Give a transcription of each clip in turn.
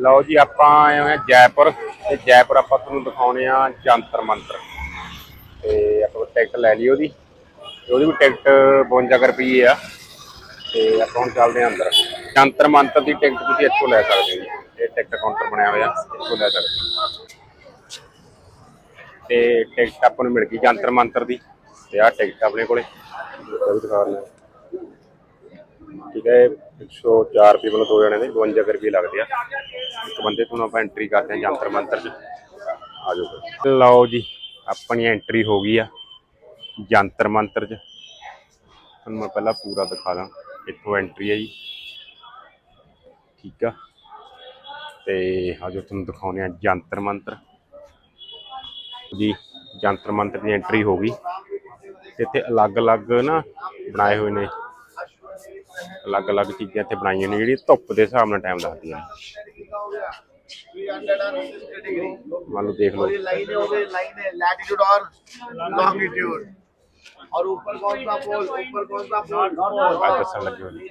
ਲਓ ਜੀ, ਆਪਾਂ ਆਏ ਹੋਏ ਹਾਂ ਜੈਪੁਰ। ਤੇ ਜੈਪੁਰ ਆਪਾਂ ਤੁਹਾਨੂੰ ਦਿਖਾਉਣੇ ਆ ਜੰਤਰ ਮੰਤਰ। ਤੇ ਆਪਾਂ ਟਿਕਟ ਲੈ ਲਈ ਉਹਦੀ। ਤੇ ਉਹਦੀ ਵੀ ਟਿਕਟ 52 ਰੁਪਏ ਆ। ਤੇ ਆਪਾਂ ਹੁਣ ਚੱਲਦੇ ਹਾਂ ਅੰਦਰ। ਜੰਤਰ ਮੰਤਰ ਦੀ ਟਿਕਟ ਤੁਸੀਂ ਇੱਥੋਂ ਲੈ ਸਕਦੇ ਹੋ ਇਹ ਟਿਕਟ ਕਾਊਂਟਰ ਬਣਿਆ ਹੋਇਆ, ਇੱਥੋਂ ਲੈ ਸਕਦੇ ਤੇ ਟਿਕਟ ਆਪਾਂ ਨੂੰ ਮਿਲ ਗਈ ਜੰਤਰ ਮੰਤਰ ਦੀ। ਤੇ ਆਹ ਟਿਕਟ ਆਪਣੇ ਕੋਲੇ। ਦਿਖਾ ਦਿੰਦਾ ਠੀਕ ਹੈ 104 ਰੁਪਏ ਵੱਲੋਂ ਦੋ ਜਣੇ ਦੇ 52 ਰੁਪਏ ਲੱਗਦੇ ਆ। ਇੱਕ ਬੰਦੇ ਤੋਂ ਆਪਾਂ ਐਂਟਰੀ ਕਰਦੇ ਹਾਂ ਜੰਤਰ ਮੰਤਰ 'ਚ। ਆ ਜਾਓ ਲਓ ਜੀ, ਆਪਣੀ ਐਂਟਰੀ ਹੋ ਗਈ ਆ ਜੰਤਰ ਮੰਤਰ 'ਚ। ਤੁਹਾਨੂੰ ਮੈਂ ਪਹਿਲਾਂ ਪੂਰਾ ਦਿਖਾ ਦਾਂ, ਇੱਥੋਂ ਐਂਟਰੀ ਹੈ ਜੀ। ਠੀਕ ਆ। ਤੇ ਆ ਜੋ ਤੁਹਾਨੂੰ ਦਿਖਾਉਂਦੇ ਆ ਜੰਤਰ ਮੰਤਰ। ਜੀ, ਜੰਤਰ ਮੰਤਰ ਦੀ ਐਂਟਰੀ ਹੋ ਗਈ। ਇੱਥੇ ਅਲੱਗ-ਅਲੱਗ ਨਾ ਬਣਾਏ ਹੋਏ ਨੇ। ਅਲੱਗ-ਅਲੱਗ ਚੀਜ਼ਾਂ ਇੱਥੇ ਬਣਾਈਆਂ ਨੇ ਜਿਹੜੀ ਧੁੱਪ ਦੇ ਹਿਸਾਬ ਨਾਲ ਟਾਈਮ ਦੱਸਦੀਆਂ ਨੇ ਮੰਨ ਲਓ ਦੇਖ ਲਓ और ये लाइनें हो गई लाइनें लैटिट्यूड और लॉन्गिट्यूड और ऊपर कौन सा पोल ऊपर कौन सा पोल ਆ ਦੱਸਣ ਲੱਗੇ ਹੋਏ ਨੇ।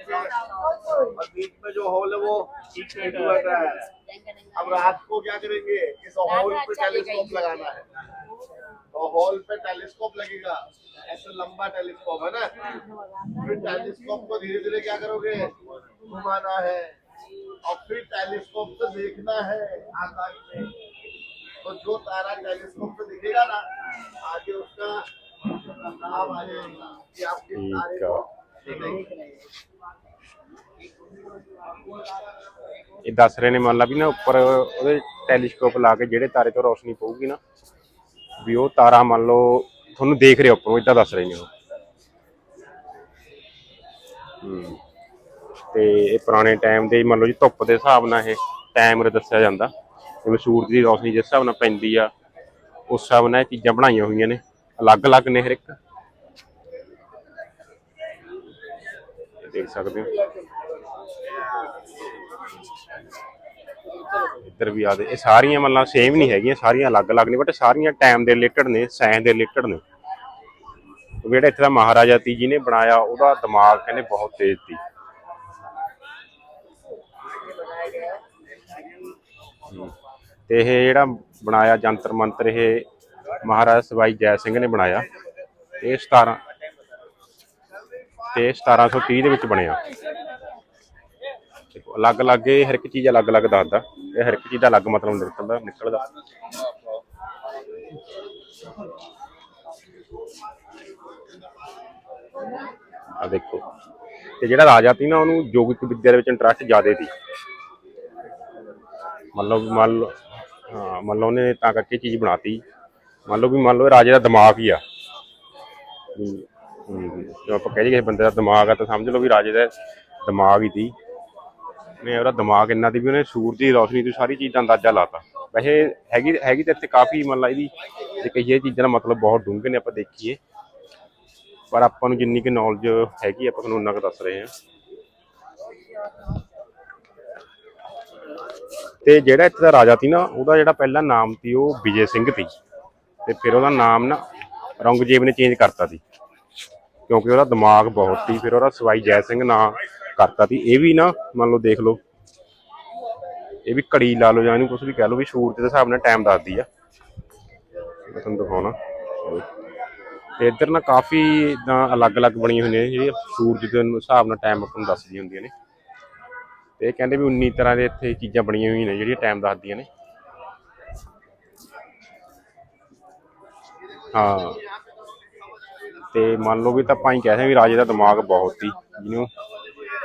और बीच में जो होल है वो इक्वेटर है अब रात को क्या करेंगे इस होल पे टेलीस्कोप लगाना है तो होल पे टेलीस्कोप लगेगा ऐसे लंबा टेलीस्कोप है ना फिर टेलीस्कोप को धीरे धीरे क्या करोगे घुमाना है और फिर टेलीस्कोप से देखना है आकाश में तो जो तारा टेलीस्कोप से दिखेगा ना आगे उसका नाम आ जाएगा कि आप किस तारे ठीक है। को देखेंगे ਇਹ ਦੱਸ ਰਹੇ ਨੇ ਮੰਨ ਲਾ ਵੀ ਨਾ ਉੱਪਰ ਉਹਦੇ ਟੈਲੀਸਕੋਪ ਲਾ ਕੇ ਜਿਹੜੇ ਤਾਰੇ ਤੋਂ ਰੋਸ਼ਨੀ ਪਊਗੀ ਨਾ ਵੀ ਉਹ ਤਾਰਾ ਮੰਨ ਲਓ ਤੁਹਾਨੂੰ ਦੇਖ ਰਿਹਾ ਉੱਪਰੋਂ ਇਦਾਂ ਦੱਸ ਰਹੇ ਨੇ ਉਹ। ਤੇ ਇਹ ਪੁਰਾਣੇ ਟਾਈਮ ਦੇ ਮੰਨ ਲਓ ਜੀ ਧੁੱਪ ਦੇ ਹਿਸਾਬ ਨਾਲ ਇਹ ਟਾਈਮ ਰ ਦੱਸਿਆ ਜਾਂਦਾ। ਜਿਵੇਂ ਸੂਰਜ ਦੀ ਰੋਸ਼ਨੀ ਜਿਸ ਹਿਸਾਬ ਨਾਲ ਪੈਂਦੀ ਆ, ਉਸ ਹਿਸਾਬ ਨਾਲ ਇਹ ਚੀਜ਼ਾਂ ਬਣਾਈਆਂ ਹੋਈਆਂ ਨੇ। ਅਲੱਗ-ਅਲੱਗ ਨੇ ਹਰ ਇੱਕ ਦੇਖ ਸਕਦੇ ਹੋ। ਇੱਧਰ ਵੀ ਆ ਦੇ। ਇਹ ਸਾਰੀਆਂ ਮਤਲਬ ਸੇਮ ਨਹੀਂ ਹੈਗੀਆਂ, ਸਾਰੀਆਂ ਅਲੱਗ-ਅਲੱਗ ਨੇ ਬਟ ਸਾਰੀਆਂ ਟਾਈਮ ਦੇ ਰਿਲੇਟਡ ਨੇ ਸਾਇੰਸ ਦੇ ਰਿਲੇਟਡ ਨੇ। ਜਿਹੜਾ ਇੱਥੇ ਦਾ ਮਹਾਰਾਜਾ ਤੀ ਜੀ ਨੇ ਬਣਾਇਆ, ਉਹਦਾ ਦਿਮਾਗ ਕਹਿੰਦੇ ਬਹੁਤ ਤੇਜ਼ ਸੀ ਤੇ ਇਹ ਜਿਹੜਾ ਬਣਾਇਆ ਜੰਤਰ ਮੰਤਰ, ਇਹ ਮਹਾਰਾਜਾ ਸਵਾਈ ਜੈ ਸਿੰਘ ਨੇ ਬਣਾਇਆ। ਇਹ 17 ਤੇ ਇਹ 1730 ਦੇ ਵਿੱਚ ਬਣਿਆ। ਅਲੱਗ-ਅਲੱਗ ਇਹ ਹਰ ਇੱਕ ਚੀਜ਼ ਅਲੱਗ-ਅਲੱਗ ਦੱਸਦਾ। ਇਹ ਹਰ ਇੱਕ ਚੀਜ਼ ਦਾ ਅਲੱਗ ਮਤਲਬ ਨਿਕਲਦਾ ਨਿਕਲਦਾ। ਆ ਦੇਖੋ, ਤੇ ਜਿਹੜਾ ਰਾਜਾ ਸੀ ਨਾ, ਉਹਨੂੰ ਯੋਗਿਕ ਵਿਦਿਆ ਦੇ ਵਿੱਚ ਇੰਟਰਸਟ ਜ਼ਿਆਦਾ ਸੀ। ਮੰਨ ਮੰਨ ਲਓ, ਹਾਂ, ਮੰਨ ਲਓ ਉਹਨੇ ਤਾਂ ਕਰਕੇ ਚੀਜ਼ ਬਣਾਤੀ। ਮੰਨ ਲਓ ਵੀ ਮੰਨ ਲਓ ਰਾਜੇ ਦਾ ਦਿਮਾਗ ਹੀ ਆ। ਜੇ ਆਪਾਂ ਕਹਿ ਕਿਸੇ ਬੰਦੇ ਦਾ ਦਿਮਾਗ ਆ, ਤਾਂ ਸਮਝ ਲਓ ਵੀ ਰਾਜੇ ਦਾ ਦਿਮਾਗ ਹੀ ਸੀ। ਨੇ ਉਹਦਾ ਦਿਮਾਗ ਇੰਨਾ ਦੀ ਵੀ ਉਹਨੇ ਸੂਰਜ ਦੀ ਰੋਸ਼ਨੀ ਤੋਂ ਸਾਰੀ ਚੀਜ਼ ਦਾ ਅੰਦਾਜ਼ਾ ਲਾਤਾ। ਵੈਸੇ ਹੈਗੀ ਹੈਗੀ ਤਾਂ ਇੱਥੇ ਕਾਫੀ ਮੰਨ ਲਾ ਇਹਦੀ ਜੇ ਕਹੀਏ ਚੀਜ਼ਾਂ ਦਾ ਮਤਲਬ ਬਹੁਤ ਡੂੰਘੇ ਨੇ ਆਪਾਂ ਦੇਖੀਏ। ਪਰ ਆਪਾਂ ਨੂੰ ਜਿੰਨੀ ਕਿ ਨੌਲੇਜ ਹੈਗੀ, ਆਪਾਂ ਤੁਹਾਨੂੰ ਉਨਾ ਕੁ ਦੱਸ ਰਹੇ ਹਾਂ। ਤੇ ਜਿਹੜਾ ਇੱਥੇ ਦਾ ਰਾਜਾ ਸੀ ਨਾ, ਉਹਦਾ ਜਿਹੜਾ ਪਹਿਲਾ ਨਾਮ ਸੀ, ਉਹ ਵਿਜੇ ਸਿੰਘ ਸੀ। ਤੇ ਫਿਰ ਉਹਦਾ ਨਾਮ ਨਾ ਔਰੰਗਜ਼ੇਬ ਨੇ ਚੇਂਜ ਕਰਤਾ ਸੀ। ਕਿਉਂਕਿ ਉਹਦਾ ਦਿਮਾਗ ਬਹੁਤ ਸੀ, ਫਿਰ ਉਹਦਾ ਸਵਾਈ ਜੈ ਸਿੰਘ ਨਾਂ ਕਰਤਾ ਸੀ। ਇਹ ਵੀ ਨਾ ਮੰਨ ਲਓ ਦੇਖ ਲਓ, ਇਹ ਵੀ ਘੜੀ ਲਾ ਲਓ ਜਾਂ ਇਹਨੂੰ ਕੁਝ ਵੀ ਕਹਿ ਲਓ ਵੀ ਸੂਰਜ ਦੇ ਹਿਸਾਬ ਨਾਲ ਟਾਈਮ ਦੱਸਦੀ ਆ। ਮੈਂ ਤੁਹਾਨੂੰ ਦਿਖਾਉਣਾ। ਤੇ ਇੱਧਰ ਨਾ ਕਾਫੀ ਇਦਾਂ ਅਲੱਗ-ਅਲੱਗ ਬਣੀਆਂ ਹੋਈਆਂ ਨੇ ਜਿਹੜੀਆਂ ਸੂਰਜ ਦੇ ਹਿਸਾਬ ਨਾਲ ਟਾਈਮ ਆਪਾਂ ਨੂੰ ਦੱਸਦੀਆਂ ਹੁੰਦੀਆਂ ਨੇ। ਤੇ ਇਹ ਕਹਿੰਦੇ ਵੀ 19 ਤਰ੍ਹਾਂ ਦੇ ਇੱਥੇ ਚੀਜ਼ਾਂ ਬਣੀਆਂ ਹੋਈਆਂ ਨੇ ਜਿਹੜੀਆਂ ਟਾਈਮ ਦੱਸਦੀਆਂ ਨੇ। ਹਾਂ। ਤੇ ਮੰਨ ਲਓ ਵੀ ਤਾਂ ਆਪਾਂ ਹੀ ਕਹਿ ਸਕਦੇ ਵੀ ਰਾਜੇ ਦਾ ਦਿਮਾਗ ਬਹੁਤ ਸੀ ਜਿਹਨੂੰ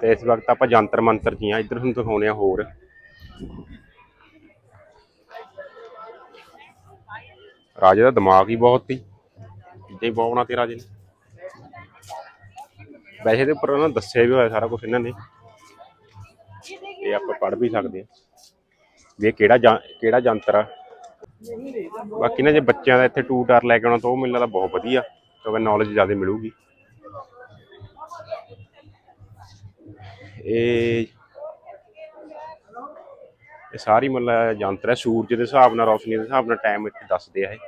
ਤੇ ਇਸ ਵਕਤ ਆਪਾਂ ਜੰਤਰ ਮੰਤਰ ਜੀ ਆ ਇੱਧਰ ਤੁਹਾਨੂੰ ਦਿਖਾਉਣੇ ਆ ਹੋਰ। ਰਾਜੇ ਦਾ ਦਿਮਾਗ ਹੀ ਬਹੁਤ ਸੀ। ਜਿੱਦੇ ਬਹੁਣਾ ਤੇ ਰਾਜੇ ਨੇ। ਵੈਸੇ ਦੇ ਉੱਪਰ ਉਹਨਾਂ ਦੱਸਿਆ ਵੀ ਹੋਇਆ ਸਾਰਾ ਕੁਝ ਇਹਨਾਂ ਨੇ। ਇਹ ਆਪਾਂ ਪੜ ਵੀ ਸਕਦੇ ਆ ਵੀ ਕਿਹੜਾ ਕਿਹੜਾ ਜੰਤਰ ਆ। ਬਾਕੀ ਨਾ ਜੇ ਬੱਚਿਆਂ ਦਾ ਇੱਥੇ ਟੂ ਟਰ ਲੈ ਕੇ ਆਉਣਾ ਤਾਂ ਉਹ ਮੈਨੂੰ ਲੱਗਦਾ ਬਹੁਤ ਵਧੀਆ। ਕਿਉਂਕਿ ਨੌਲੇਜ ਜ਼ਿਆਦਾ ਮਿਲੂਗੀ। ਇਹ ਇਹ ਸਾਰੀ ਮਤਲਬ ਯੰਤਰ ਹੈ, ਸੂਰਜ ਦੇ ਹਿਸਾਬ ਨਾਲ, ਰੋਸ਼ਨੀ ਦੇ ਹਿਸਾਬ ਨਾਲ ਟਾਈਮ ਇੱਥੇ ਦੱਸਦੇ ਆ ਇਹ।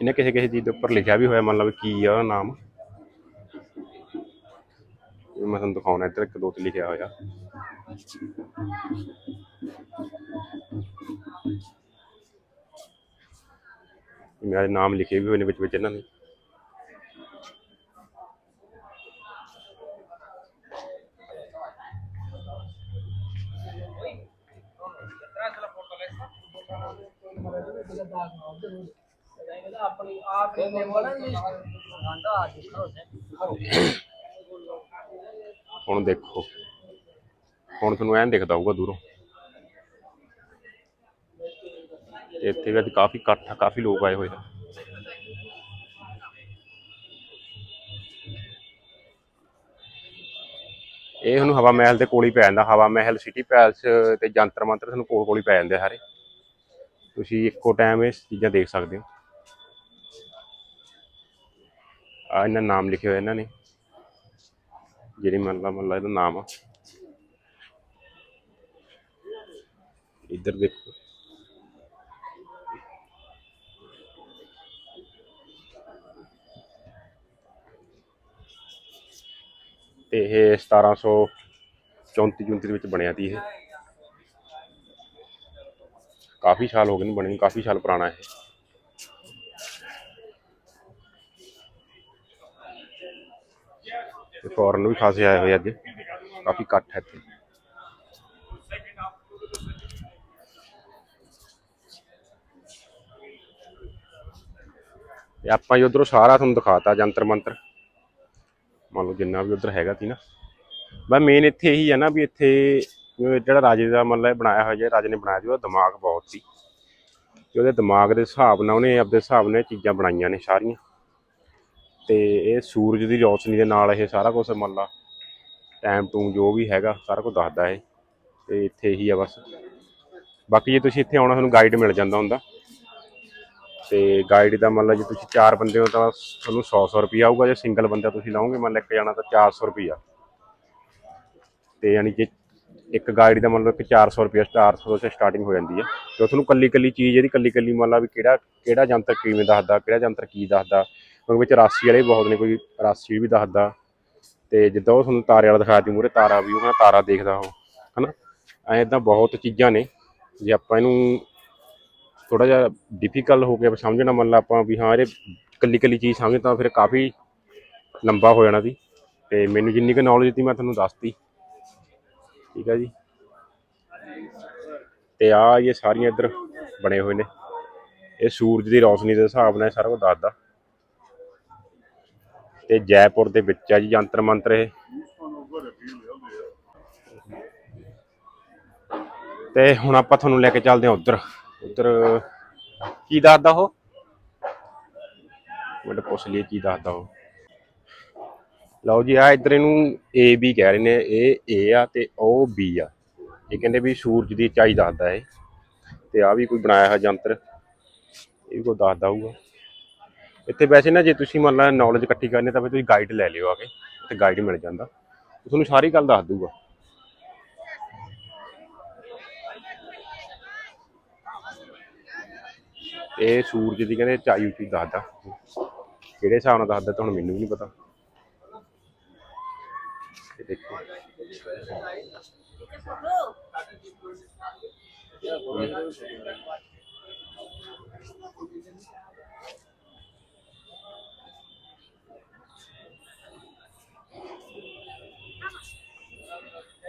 ਇਹਨੇ ਕਿਸੇ ਕਿਸੇ ਚੀਜ਼ ਦੇ ਉੱਪਰ ਲਿਖਿਆ ਵੀ ਹੋਇਆ ਮੰਨ ਕੀ ਆ ਉਹਦਾ ਨਾਮ। ਮੈਂ ਤੁਹਾਨੂੰ ਦਿਖਾਉਣਾ, ਇੱਧਰ ਇੱਕ ਦੋ ਤੇ ਲਿਖਿਆ ਹੋਇਆ। ਮੇਰੇ ਨਾਮ ਲਿਖੇ ਵੀ ਹੋਏ ਨੇ ਵਿੱਚ ਵਿੱਚ ਇਹਨਾਂ ਨੇ ਆਪਣੀ ਆਪ ਹੀ ਬੋਲਣਾ ਜੀ ਗੰਡਾ ਆ ਜੀ ਹੁਣ ਦੇਖੋ, ਹੁਣ ਤੁਹਾਨੂੰ ਐਨ ਦਿਖਦਾ ਹੋਊਗਾ ਦੂਰੋਂ। ਇੱਥੇ ਵੀ ਅੱਜ ਕਾਫੀ ਇਕੱਠ ਆ, ਕਾਫੀ ਲੋਕ ਆਏ ਹੋਏ ਆ। ਇਹ ਤੁਹਾਨੂੰ ਹਵਾ ਮਹਿਲ ਦੇ ਕੋਲ ਹੀ ਪੈ ਜਾਂਦਾ, ਹਵਾ ਮਹਿਲ ਸਿਟੀ ਪੈਲਸ ਤੇ ਜੰਤਰ ਮੰਤਰ ਤੁਹਾਨੂੰ ਕੋਲ ਕੋਲ ਹੀ ਪੈ ਜਾਂਦੇ ਸਾਰੇ। ਤੁਸੀਂ ਇੱਕੋ ਟਾਈਮ ਇਹ ਚੀਜ਼ਾਂ ਦੇਖ ਸਕਦੇ ਹੋ। ਆ ਇਹਨਾਂ ਨਾਮ ਲਿਖੇ ਹੋਏ ਇਹਨਾਂ ਨੇ। ਜਿਹੜੀ ਮੱਲਾ ਮੱਲਾ ਇਹਦਾ ਨਾਮ ਆ। ਇੱਧਰ ਦੇਖੋ। ਤੇ ਇਹ 1734 34 ਦੇ ਵਿੱਚ ਬਣਿਆ ਸੀ ਇਹ। ਕਾਫੀ ਸਾਲ ਹੋ ਗਏ ਨੇ ਬਣੇ ਨੂੰ, ਕਾਫੀ ਸਾਲ ਪੁਰਾਣਾ ਇਹ। ਤੇ ਫੋਰਨ ਵੀ ਖਾਸੇ ਆਏ ਹੋਏ ਅੱਜ। ਕਾਫੀ ਇਕੱਠ ਹੈ ਇੱਥੇ। ਤੇ ਆਪਾਂ ਜੀ ਉਧਰੋਂ ਸਾਰਾ ਤੁਹਾਨੂੰ ਦਿਖਾਤਾ ਜੰਤਰ ਮੰਤਰ ਮੰਨ ਲਓ ਜਿੰਨਾ ਵੀ ਉਧਰ ਹੈਗਾ ਸੀ ਨਾ। ਬਸ ਮੇਨ ਇੱਥੇ ਇਹੀ ਹੈ ਨਾ ਵੀ ਇੱਥੇ ਜਿਹੜਾ ਰਾਜੇ ਦਾ ਮਤਲਬ ਬਣਾਇਆ ਹੋਇਆ, ਜਿਹੜਾ ਰਾਜੇ ਨੇ ਬਣਾਇਆ ਸੀ, ਉਹਦਾ ਦਿਮਾਗ ਬਹੁਤ ਸੀ। ਤੇ ਉਹਦੇ ਦਿਮਾਗ ਦੇ ਹਿਸਾਬ ਨਾਲ ਉਹਨੇ ਆਪਦੇ ਹਿਸਾਬ ਨਾਲ ਇਹ ਚੀਜ਼ਾਂ ਬਣਾਈਆਂ ਨੇ ਸਾਰੀਆਂ। ਤੇ ਇਹ ਸੂਰਜ ਦੀ ਰੌਸ਼ਨੀ ਦੇ ਨਾਲ ਇਹ ਸਾਰਾ ਕੁਝ ਮੰਨ ਲਾ ਟਾਈਮ ਟੂਮ ਜੋ ਵੀ ਹੈਗਾ, ਸਾਰਾ ਕੁਝ ਦੱਸਦਾ ਇਹ। ਤੇ ਇੱਥੇ ਹੀ ਆ ਬਸ। ਬਾਕੀ ਜੇ ਤੁਸੀਂ ਇੱਥੇ ਆਉਣਾ, ਤੁਹਾਨੂੰ ਗਾਈਡ ਮਿਲ ਜਾਂਦਾ ਹੁੰਦਾ। ਤੇ ਗਾਈਡ ਦਾ ਮੰਨ ਲਾ ਜੇ ਤੁਸੀਂ ਚਾਰ ਬੰਦੇ ਹੋ ਤਾਂ ਤੁਹਾਨੂੰ 100 100 ਰੁਪਿਆ ਆਊਗਾ, ਜੇ ਸਿੰਗਲ ਬੰਦਾ ਤੁਸੀਂ ਲਾਓਗੇ ਮੰਨ ਲਓ ਇੱਕ ਜਾਣਾ ਤਾਂ 400 ਰੁਪਿਆ ਤੇ ਯਾਨੀ ਕਿ ਇੱਕ ਗਾਈਡ ਦਾ ਮੰਨ ਲਓ ਕਿ 400 ਰੁਪਿਆ 400 ਤੋਂ ਸਟਾਰਟਿੰਗ ਹੋ ਜਾਂਦੀ ਹੈ। ਤੇ ਉਹ ਤੁਹਾਨੂੰ ਕੱਲੀ ਕੱਲੀ ਚੀਜ਼, ਇਹਦੀ ਕੱਲੀ ਕੱਲੀ ਮੰਨ ਲਓ ਵੀ ਕਿਹੜਾ ਕਿਹੜਾ ਜੰਤਰ ਕਿਵੇਂ ਦੱਸਦਾ, ਕਿਹੜਾ ਜੰਤਰ ਕੀ ਦੱਸਦਾ। ਕਿਉਂਕਿ ਵਿੱਚ ਰਾਸ਼ੀ ਵਾਲੇ ਵੀ ਬਹੁਤ ਨੇ, ਕੋਈ ਰਾਸ਼ੀ ਵੀ ਦੱਸਦਾ। ਤੇ ਜਿੱਦਾਂ ਉਹ ਤੁਹਾਨੂੰ ਤਾਰੇ ਵਾਲਾ ਦਿਖਾ ਦੀ ਮੂਰੇ ਤਾਰਾ ਵੀ, ਉਹ ਕਹਿੰਦਾ ਤਾਰਾ ਦੇਖਦਾ ਉਹ, ਹਨਾ? ਐਂ ਇਦਾਂ ਬਹੁਤ ਚੀਜ਼ਾਂ ਨੇ। ਜੇ ਆਪਾਂ ਇਹਨੂੰ ਥੋੜਾ ਜਿਹਾ ਡਿਫਿਕਲਟ ਹੋ ਗਿਆ, ਸਮਝਣਾ ਮੰਨ ਲਾ ਆਪਾਂ ਵੀ ਹਾਂ, ਇਹ ਕੱਲੀ ਕੱਲੀ ਚੀਜ਼ ਸਮਝ ਤਾਂ ਫਿਰ ਕਾਫੀ ਲੰਬਾ ਹੋ ਜਾਣਾ ਸੀ। ਤੇ ਮੈਨੂੰ ਜਿੰਨੀ ਕੁ ਨੌਲੇਜ ਸੀ, ਮੈਂ ਤੁਹਾਨੂੰ ਦੱਸਤੀ। ਠੀਕ ਹੈ ਜੀ। ਤੇ ਆ ਇਹ ਸਾਰੀਆਂ ਇੱਧਰ ਬਣੇ ਹੋਏ ਨੇ। ਇਹ ਸੂਰਜ ਦੀ ਰੌਸ਼ਨੀ ਦੇ ਹਿਸਾਬ ਨਾਲ ਸਾਰਾ ਕੁਝ ਦੱਸਦਾ। ਤੇ ਜੈਪੁਰ ਦੇ ਵਿੱਚ ਆ ਜੀ ਜੰਤਰ ਮੰਤਰ ਇਹ। ਤੇ ਹੁਣ ਆਪਾਂ ਤੁਹਾਨੂੰ ਲੈ ਕੇ ਚੱਲਦੇ ਹਾਂ ਉਧਰ। ਉਧਰ, ਕੀ ਦੱਸਦਾ ਉਹ? ਮੈਂ ਪੁੱਛ ਲਈ ਕੀ ਦੱਸਦਾ ਉਹ। ਲਓ ਜੀ ਆ ਇੱਧਰ ਇਹਨੂੰ A, B ਕਹਿ ਰਹੇ ਨੇ। ਇਹ A ਆ ਤੇ ਉਹ B ਆ। ਇਹ ਕਹਿੰਦੇ ਵੀ ਸੂਰਜ ਦੀ ਚਾਈ ਦੱਸਦਾ ਇਹ। ਤੇ ਆ ਵੀ ਕੋਈ ਬਣਾਇਆ ਹੋਇਆ ਯੰਤਰ ਇਹ ਵੀ ਕੋਈ ਦੱਸਦਾ ਹੋਊਗਾ। ਇੱਥੇ ਵੈਸੇ ਨਾ ਜੇ ਤੁਸੀਂ ਮੰਨ ਲਾ ਨੌਲੇਜ ਇਕੱਠੀ ਕਰਨੀ ਤਾਂ ਫਿਰ ਤੁਸੀਂ ਗਾਈਡ ਲੈ ਲਿਓ ਆ ਕੇ। ਤੇ ਗਾਈਡ ਮਿਲ ਜਾਂਦਾ। ਤੁਹਾਨੂੰ ਸਾਰੀ ਗੱਲ ਦੱਸ ਦੂਗਾ ਇਹ ਸੂਰਜ ਦੀ ਕਹਿੰਦੇ ਚਾਈ ਉੱਚੀ ਦੱਸਦਾ ਕਿਹੜੇ ਹਿਸਾਬ ਨਾਲ ਦੱਸਦਾ ਤੁਹਾਨੂੰ ਮੈਨੂੰ ਵੀ ਨਹੀਂ ਪਤਾ। ਇਹ ਦੇਖੋ।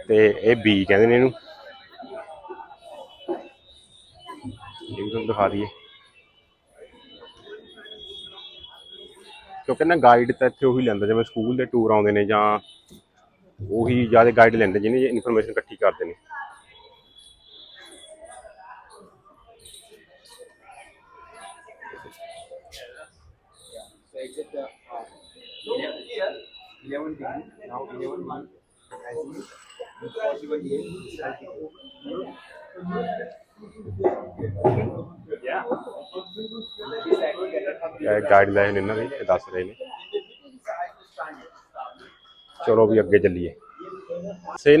ਤੇ ਇਹ ਬੀ ਕਹਿੰਦੇ ਨੇ ਇਹਨੂੰ। ਇਹ ਵੀ ਤੁਹਾਨੂੰ ਦਿਖਾ ਦਈਏ। ਕਿਉਂਕਿ ਨਾ ਗਾਈਡ ਤਾਂ ਇੱਥੇ ਉਹੀ ਲੈਂਦਾ, ਜਿਵੇਂ ਸਕੂਲ ਦੇ ਟੂਰ ਆਉਂਦੇ ਨੇ ਜਾਂ ਉਹੀ ਜ਼ਿਆਦਾ ਗਾਈਡ ਲੈਂਦੇ ਜਿਹਨੇ ਇਨਫੋਰਮੇਸ਼ਨ ਇਕੱਠੀ ਕਰਦੇ ਨੇ। now 11 ਇਹਨਾਂ ਦੀ, ਇਹ ਦੱਸ ਰਹੇ ਨੇ। ਚਲੋ ਵੀ ਅੱਗੇ ਚੱਲੀਏ। ਸੇ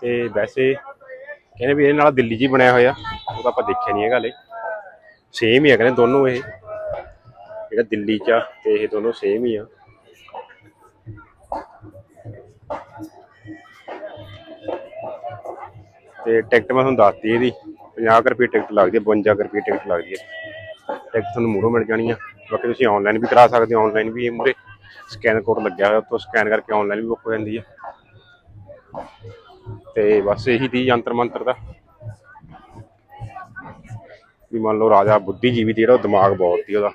ਤੇ ਵੈਸੇ ਕਹਿੰਦੇ ਵੀ ਇਹ ਨਾਲ ਦਿੱਲੀ 'ਚ ਬਣਿਆ ਹੋਇਆ, ਉਹ ਤਾਂ ਆਪਾਂ ਦੇਖਿਆ ਨਹੀਂ ਹੈਗਾ ਹਲੇ। ਸੇਮ ਹੀ ਆ ਕਹਿੰਦੇ ਦੋਨੋਂ ਇਹ। ਜਿਹੜਾ ਦਿੱਲੀ 'ਚ ਤੇ ਇਹ ਦੋਨੋਂ ਸੇਮ ਹੀ ਆ। ਤੇ ਟਿਕਟ ਮੈਂ ਤੁਹਾਨੂੰ ਦੱਸਦੀ ਇਹਦੀ। 50 ਰੁਪਏ ਟਿਕਟ ਲੱਗਦੀ ਹੈ 52 ਕੁ ਰੁਪਏ ਟਿਕਟ ਲੱਗਦੀ ਹੈ। ਟਿਕਟ ਤੁਹਾਨੂੰ ਮੂਹਰੋਂ ਮਿਲ ਜਾਣੀ ਆ। ਬਾਕੀ ਤੁਸੀਂ ਆਨਲਾਈਨ ਵੀ ਕਰਾ ਸਕਦੇ ਹੋ ਆਨਲਾਈਨ ਵੀ ਇਹ ਸਕੈਨ ਕੋਡ ਲੱਗਿਆ ਹੋਇਆ, ਉੱਥੋਂ ਸਕੈਨ ਕਰਕੇ ਆਨਲਾਈਨ ਵੀ ਬੁੱਕ ਹੋ ਜਾਂਦੀ ਆ। ਤੇ ਬਸ ਇਹੀ ਦੀ ਯੰਤਰ ਮੰਤਰ ਦਾ। ਵੀ ਮੰਨ ਲਓ ਰਾਜਾ ਬੁੱਧੀਜੀਵੀ ਦੀ ਜਿਹੜਾ ਉਹ ਦਿਮਾਗ ਬਹੁਤ ਸੀ ਉਹਦਾ।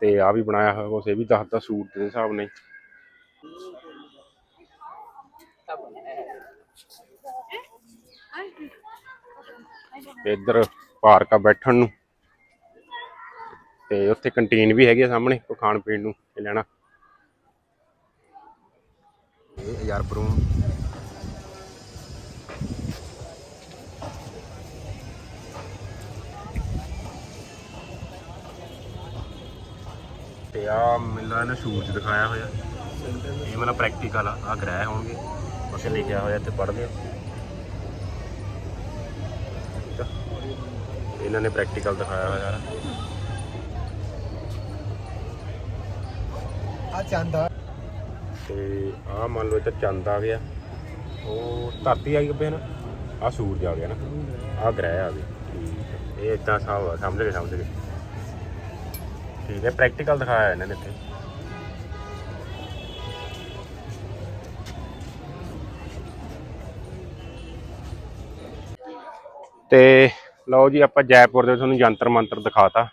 ਤੇ ਆ ਵੀ ਬਣਾਇਆ ਹੋਇਆ ਕੁਛ, ਇਹ ਵੀ ਦੱਸਦਾ ਸੂਟ ਦੇ ਹਿਸਾਬ ਨਾਲ ਇੱਧਰ ਪਾਰਕ ਆ ਬੈਠਣ ਨੂੰ। ਤੇ ਉੱਥੇ ਕੰਟੀਨ ਵੀ ਹੈਗੀ ਆ ਸਾਹਮਣੇ ਕੋ ਖਾਣ ਪੀਣ ਨੂੰ ਲੈਣਾ। ਇਹ ਹਜ਼ਾਰਪੁਰੋਂ ਤੇ ਆ ਮਿਲਦਾ ਨੇ ਸੂਰਜ ਦਿਖਾਇਆ ਹੋਇਆ। ਇਹ ਮੇਰਾ ਪ੍ਰੈਕਟੀਕਲ ਆ ਆ ਗ੍ਰਹਿ ਹੋਣਗੇ। ਬਾਕੀ ਲਿਖਿਆ ਹੋਇਆ ਆ ਠੀਕ ਆ। ਇਹਨਾਂ ਨੇ ਪ੍ਰੈਕਟੀਕਲ ਦਿਖਾਇਆ ਹੋਇਆ ਯਾਰ ਆ ਚੰਦਾ। ਤੇ ਆ ਮੰਨ ਲਓ ਇੱਥੇ ਚੰਦ ਆ ਗਿਆ। ਉਹ ਧਰਤੀ ਆ ਗਈ ਗੱਬੇ ਨਾ। ਆ ਸੂਰਜ ਆ ਗਿਆ ਨਾ। ਆ ਗ੍ਰਹਿ ਆ ਗਏ। ਇਹ ਇਦਾਂ ਹਿਸਾਬ ਆ ਸਮਝ ਗਏ ਸਮਝ ਗਏ ਠੀਕ ਹੈ ਪ੍ਰੈਕਟੀਕਲ ਦਿਖਾਇਆ ਇਹਨਾਂ ਨੇ ਇੱਥੇ। ਤੇ ਲਓ ਜੀ, ਆਪਾਂ ਜੈਪੁਰ ਦੇ ਤੁਹਾਨੂੰ ਜੰਤਰ ਮੰਤਰ ਦਿਖਾਤਾ।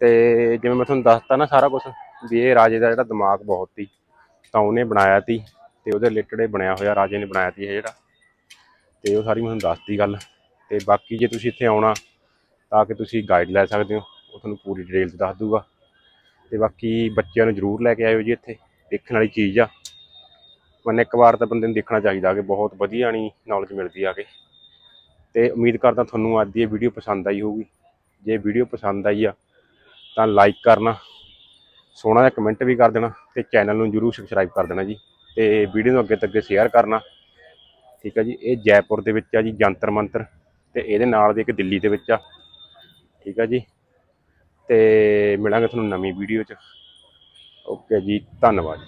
ਤੇ ਜਿਵੇਂ ਮੈਂ ਤੁਹਾਨੂੰ ਦੱਸਤਾ ਨਾ ਸਾਰਾ ਕੁਝ ਵੀ ਇਹ ਰਾਜੇ ਦਾ ਜਿਹੜਾ ਦਿਮਾਗ ਬਹੁਤ ਸੀ, ਤਾਂ ਉਹਨੇ ਬਣਾਇਆ ਸੀ ਤੇ ਉਹਦੇ ਰਿਲੇਟਡ ਇਹ ਬਣਿਆ ਹੋਇਆ, ਰਾਜੇ ਨੇ ਬਣਾਇਆ ਸੀ ਇਹ ਜਿਹੜਾ। ਤੇ ਉਹ ਸਾਰੀ ਮੈਨੂੰ ਦੱਸਤੀ ਗੱਲ। ਤੇ ਬਾਕੀ ਜੇ ਤੁਸੀਂ ਇੱਥੇ ਆਉਣਾ, ਤਾਂ ਕਿ ਤੁਸੀਂ ਗਾਈਡ ਲੈ ਸਕਦੇ ਹੋ, ਉਹ ਤੁਹਾਨੂੰ ਪੂਰੀ ਡਿਟੇਲ ਦੱਸ ਦੂਗਾ। ਤੇ ਬਾਕੀ ਬੱਚਿਆਂ ਨੂੰ ਜ਼ਰੂਰ ਲੈ ਕੇ ਆਇਓ ਜੀ ਇੱਥੇ, ਦੇਖਣ ਵਾਲੀ ਚੀਜ਼ ਆ। ਮਨ ਇੱਕ ਵਾਰ ਤਾਂ ਬੰਦੇ ਨੂੰ ਦੇਖਣਾ ਚਾਹੀਦਾ ਕਿ ਬਹੁਤ ਵਧੀਆ ਨਹੀਂ ਨੌਲੇਜ ਮਿਲਦੀ ਆ ਕੇ। ਤੇ ਉਮੀਦ ਕਰਦਾ ਤੁਹਾਨੂੰ ਅੱਜ ਦੀ ਇਹ ਵੀਡੀਓ ਪਸੰਦ ਆਈ ਹੋਊਗੀ। ਜੇ ਵੀਡੀਓ ਪਸੰਦ ਆਈ ਆ, ਤਾਂ ਲਾਈਕ ਕਰਨਾ, ਸੋਹਣਾ ਜਿਹਾ ਕਮੈਂਟ ਵੀ ਕਰ ਦੇਣਾ ਤੇ ਚੈਨਲ ਨੂੰ ਜਰੂਰ ਸਬਸਕ੍ਰਾਈਬ ਕਰ ਦੇਣਾ ਜੀ ਤੇ ਵੀਡੀਓ ਨੂੰ ਅੱਗੇ ਤੱਕ ਸ਼ੇਅਰ ਕਰਨਾ। ਠੀਕ ਆ ਜੀ, ਇਹ ਜੈਪੁਰ ਦੇ ਵਿੱਚ ਆ ਜੀ, ਜੰਤਰ ਮੰਤਰ ਤੇ ਇਹਦੇ ਨਾਲ ਦੇ ਇੱਕ ਦਿੱਲੀ ਦੇ ਵਿੱਚ ਆ। ਠੀਕ ਆ ਜੀ, ਤੇ ਮਿਲਾਂਗੇ ਤੁਹਾਨੂੰ ਨਵੀਂ ਵੀਡੀਓ 'ਚ। ਓਕੇ ਜੀ, ਧੰਨਵਾਦ।